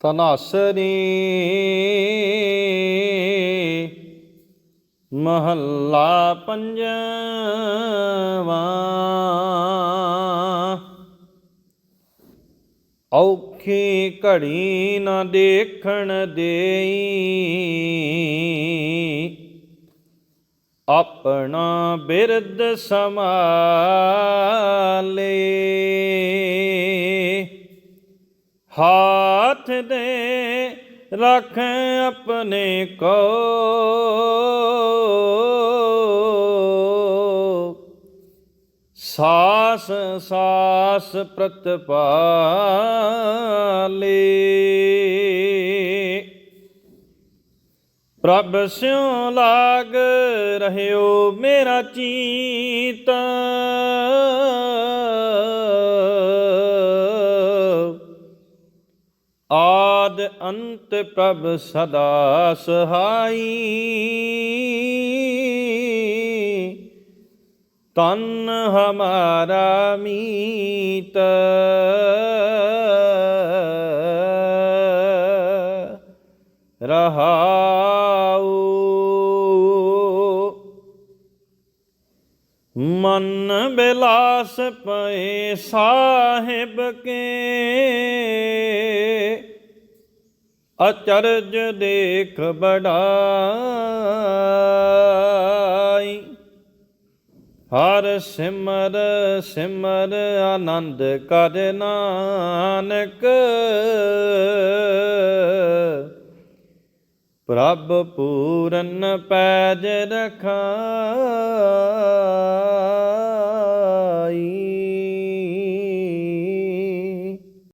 ਤਨਾਸਰੀ ਮਹੱਲਾ ਪੰਜਵਾ। ਔਖੀ ਘੜੀ ਨਾ ਦੇਖਣ ਦੇਈ ਆਪਣਾ ਬਿਰਦ ਸੰਭਾਲੇ ਹਾਥ ਦੇ ਰੱਖ ਆਪਣੇ ਕੋ। ਸਾਸ ਸਾਸ ਪ੍ਰਤਪਾਲੇ। ਪ੍ਰਭ ਸਿਉ ਲਾਗ ਰਹਿਓ ਮੇਰਾ ਚੀਤ। ਆਦ ਅੰਤ ਪ੍ਰਭ ਸਦਾ ਸਹਾਈ। ਤਨ ਹਮਾਰਾ ਮੀਤ। ਰਹਾਉ। ਮਨ ਬਿਲਾਸ ਪਏ ਸਾਹਿਬ ਕੇ। ਅਚਰਜ ਦੇਖ ਬੜਾਈ ਹਰ ਸਿਮਰ ਸਿਮਰ ਆਨੰਦ ਕਰ ਨਾਨਕ। ਪ੍ਰਭ ਪੂਰਨ ਪੈਜ ਰਖਾਈ